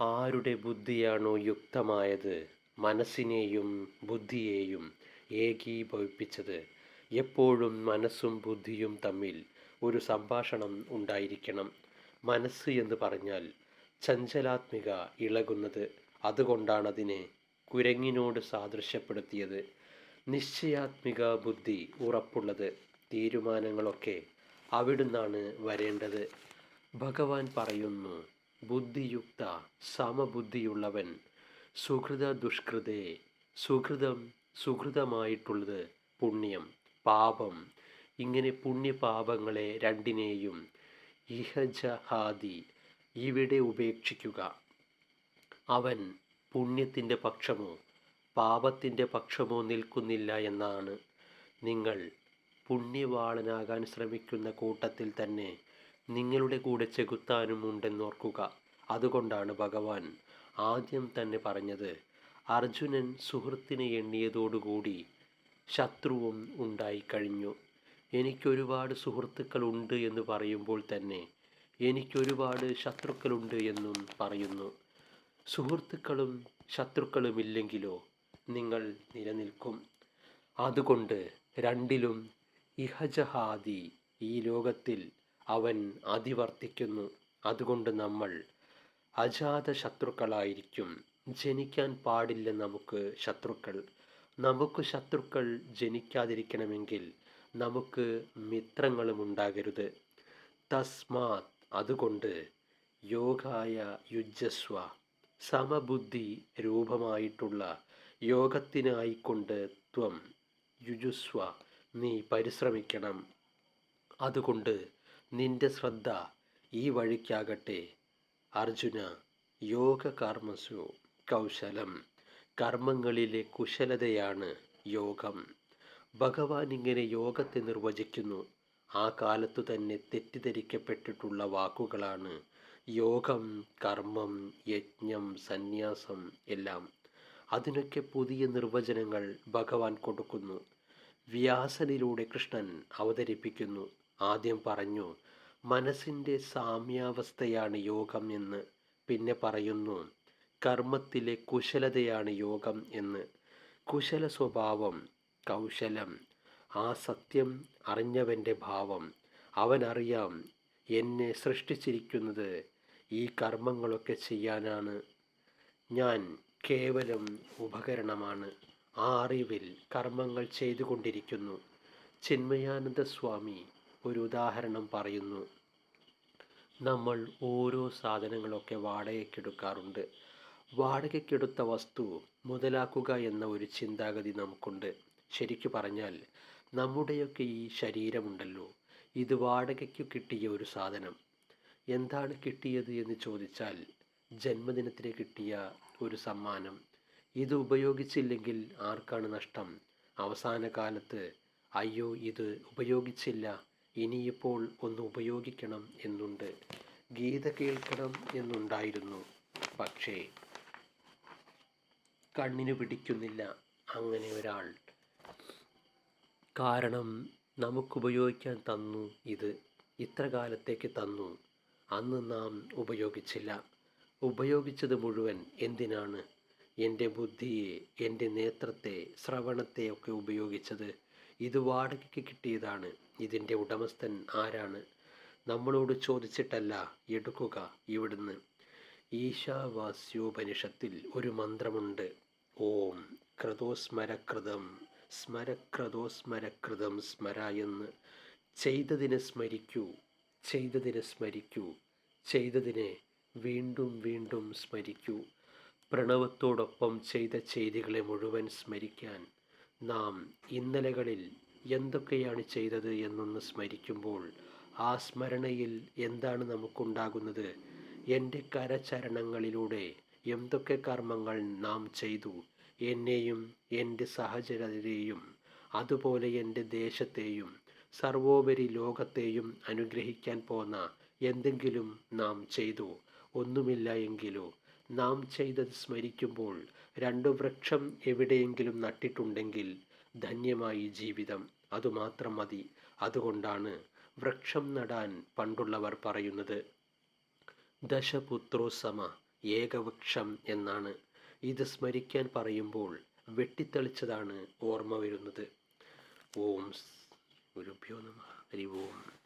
ആരുടെ ബുദ്ധിയാണോ യുക്തമായത്? മനസ്സിനെയും ബുദ്ധിയെയും ഏകീഭവിപ്പിച്ചത്. എപ്പോഴും മനസ്സും ബുദ്ധിയും തമ്മിൽ ഒരു സംഭാഷണം ഉണ്ടായിരിക്കണം. മനസ്സ് എന്ന് പറഞ്ഞാൽ ചഞ്ചലാത്മിക ഇളകുന്നത്. അതുകൊണ്ടാണതിനെ കുരങ്ങിനോട് സാദൃശ്യപ്പെടുത്തിയത്. നിശ്ചയാത്മിക ബുദ്ധി ഉറപ്പുള്ളത് തീരുമാനങ്ങളൊക്കെ അവിടുന്നാണ് വരേണ്ടത്. ഭഗവാൻ പറയുന്നു ബുദ്ധിയുക്ത സമബുദ്ധിയുള്ളവൻ സുഹൃത ദുഷ്കൃതേ സുഹൃതം സുഹൃതമായിട്ടുള്ളത് പുണ്യം പാപം. ഇങ്ങനെ പുണ്യപാപങ്ങളെ രണ്ടിനെയും ഇഹജഹാദി ഇവിടെ ഉപേക്ഷിക്കുക. അവൻ പുണ്യത്തിന്റെ പക്ഷമോ പാപത്തിന്റെ പക്ഷമോ നിൽക്കുന്നില്ല എന്നാണ്. നിങ്ങൾ പുണ്യവാളനാകാൻ ശ്രമിക്കുന്ന കൂട്ടത്തിൽ തന്നെ നിങ്ങളുടെ കൂടെ ചെകുത്താനും ഉണ്ടെന്നോർക്കുക. അതുകൊണ്ടാണ് ഭഗവാൻ ആദ്യം തന്നെ പറഞ്ഞത് അർജുനൻ സുഹൃത്തിനെ എണ്ണിയതോടുകൂടി ശത്രുവും ഉണ്ടായിക്കഴിഞ്ഞു. എനിക്കൊരുപാട് സുഹൃത്തുക്കളുണ്ട് എന്ന് പറയുമ്പോൾ തന്നെ എനിക്കൊരുപാട് ശത്രുക്കളുണ്ട് എന്നും പറയുന്നു. സുഹൃത്തുക്കളും ശത്രുക്കളുമില്ലെങ്കിലോ നിങ്ങൾ നിലനിൽക്കും. അതുകൊണ്ട് രണ്ടിലും ഇഹജഹാദി ഈ ലോകത്തിൽ അവൻ അതിവർത്തിക്കുന്നു. അതുകൊണ്ട് നമ്മൾ അജാത ശത്രുക്കളായിരിക്കും ജനിക്കാൻ പാടില്ല നമുക്ക് ശത്രുക്കൾ. നമുക്ക് ശത്രുക്കൾ ജനിക്കാതിരിക്കണമെങ്കിൽ നമുക്ക് മിത്രങ്ങളും ഉണ്ടാകരുത്. തസ്മാത് അതുകൊണ്ട് യോഗായ യുജസ്വ സമബുദ്ധി രൂപമായിട്ടുള്ള യോഗത്തിനായിക്കൊണ്ട് ത്വം യുജുസ്വ നീ പരിശ്രമിക്കണം. അതുകൊണ്ട് നിന്റെ ശ്രദ്ധ ഈ വഴിക്കാകട്ടെ. അർജുന യോഗ കർമ്മസു കൗശലം. കർമ്മങ്ങളിലെ കുശലതയാണ് യോഗം. ഭഗവാൻ ഇങ്ങനെ യോഗത്തെ നിർവചിക്കുന്നു. ആ കാലത്തു തന്നെ തെറ്റിദ്ധരിക്കപ്പെട്ടിട്ടുള്ള വാക്കുകളാണ് യോഗം കർമ്മം യജ്ഞം സന്യാസം എല്ലാം. അതിനൊക്കെ പുതിയ നിർവചനങ്ങൾ ഭഗവാൻ കൊടുക്കുന്നു. വ്യാസനിലൂടെ കൃഷ്ണൻ അവതരിപ്പിക്കുന്നു. ആദ്യം പറഞ്ഞു മനസ്സിന്റെ സാമ്യാവസ്ഥയാണ് യോഗം എന്ന്. പിന്നെ പറയുന്നു കർമ്മത്തിലെ കുശലതയാണ് യോഗം എന്ന്. കുശല സ്വഭാവം കൗശലം ആ സത്യം അറിഞ്ഞവന്റെ ഭാവം. അവനറിയാം എന്നെ സൃഷ്ടിച്ചിരിക്കുന്നത് ഈ കർമ്മങ്ങളൊക്കെ ചെയ്യാനാണ്. ഞാൻ കേവലം ഉപകരണമാണ്. ആ അറിവിൽ കർമ്മങ്ങൾ ചെയ്തുകൊണ്ടിരിക്കുന്നു. ചിന്മയാനന്ദ സ്വാമി ഒരു ഉദാഹരണം പറയുന്നു. നമ്മൾ ഓരോ സാധനങ്ങളൊക്കെ വാടകയ്ക്കെടുക്കാറുണ്ട്. വാടകയ്ക്കെടുത്ത വസ്തു മുതലാക്കുക എന്ന ഒരു ചിന്താഗതി നമുക്കുണ്ട്. ശരിക്കു പറഞ്ഞാൽ നമ്മുടെയൊക്കെ ഈ ശരീരമുണ്ടല്ലോ. ഇത് വാടകയ്ക്ക് കിട്ടിയ ഒരു സാധനം. എന്താണ് കിട്ടിയത് എന്ന് ചോദിച്ചാൽ ജന്മദിനത്തിന് കിട്ടിയ ഒരു സമ്മാനം. ഇത് ഉപയോഗിച്ചില്ലെങ്കിൽ ആർക്കാണ് നഷ്ടം? അവസാന കാലത്ത് അയ്യോ ഇത് ഉപയോഗിച്ചില്ല. ഇനിയിപ്പോൾ ഒന്ന് ഉപയോഗിക്കണം എന്നുണ്ട്. ഗീത കേൾക്കണം എന്നുണ്ടായിരുന്നു. പക്ഷേ കണ്ണിന് പിടിക്കുന്നില്ല അങ്ങനെ ഒരാൾ. കാരണം നമുക്ക് ഉപയോഗിക്കാൻ തന്നു ഇത്. ഇത്ര കാലത്തേക്ക് തന്നു. അന്ന് നാം ഉപയോഗിച്ചില്ല. ഉപയോഗിച്ചത് മുഴുവൻ എന്തിനാണ്? എന്റെ ബുദ്ധിയെ എന്റെ നേത്രത്തെ ശ്രവണത്തെ ഒക്കെ ഉപയോഗിച്ചത് ഇത് വാടകയ്ക്ക് കിട്ടിയതാണ്. ഇതിന്റെ ഉടമസ്ഥൻ ആരാണ്? നമ്മളോട് ചോദിച്ചിട്ടല്ല എടുക്കുക ഇവിടുന്ന്. ഈശാവാസ്യോപനിഷത്തിൽ ഒരു മന്ത്രമുണ്ട്. ഓം ക്രതോസ്മരകൃതം സ്മരക്രതോസ്മരകൃതം സ്മര എന്ന് ചെയ്തതിനെ സ്മരിക്കൂ ചെയ്തതിനെ സ്മരിക്കൂ ചെയ്തതിനെ വീണ്ടും വീണ്ടും സ്മരിക്കൂ. പ്രണവത്തോടൊപ്പം ചെയ്ത ചെയ്തികളെ മുഴുവൻ സ്മരിക്കാൻ നാം ഇന്നലകളിൽ എന്തൊക്കെയാണ് ചെയ്തത് എന്നൊന്ന് സ്മരിക്കുമ്പോൾ ആ സ്മരണയിൽ എന്താണ് നമുക്കുണ്ടാകുന്നത്? എന്റെ കരചരണങ്ങളിലൂടെ എന്തൊക്കെ കർമ്മങ്ങൾ നാം ചെയ്തു? എന്നെയും എന്റെ സഹചരരെയും അതുപോലെ എന്റെ ദേശത്തെയും സർവോപരി ലോകത്തെയും അനുഗ്രഹിക്കാൻ പോന്ന എന്തെങ്കിലും നാം ചെയ്തു? ഒന്നുമില്ല എങ്കിലോ നാം ചെയ്തത് സ്മരിക്കുമ്പോൾ രണ്ടു വൃക്ഷം എവിടെയെങ്കിലും നട്ടിട്ടുണ്ടെങ്കിൽ ധന്യമായി ജീവിതം. അതുമാത്രം മതി. അതുകൊണ്ടാണ് വൃക്ഷം നടാൻ പണ്ടുള്ളവർ പറയുന്നത്. ദശപുത്രോസമ ഏകവൃക്ഷം എന്നാണ്. ഇത് സ്മരിക്കാൻ പറയുമ്പോൾ വെട്ടിത്തെളിച്ചതാണ് ഓർമ്മ വരുന്നത്. ഓം ഗുരുഭ്യോ നമ. ഹരി ഓം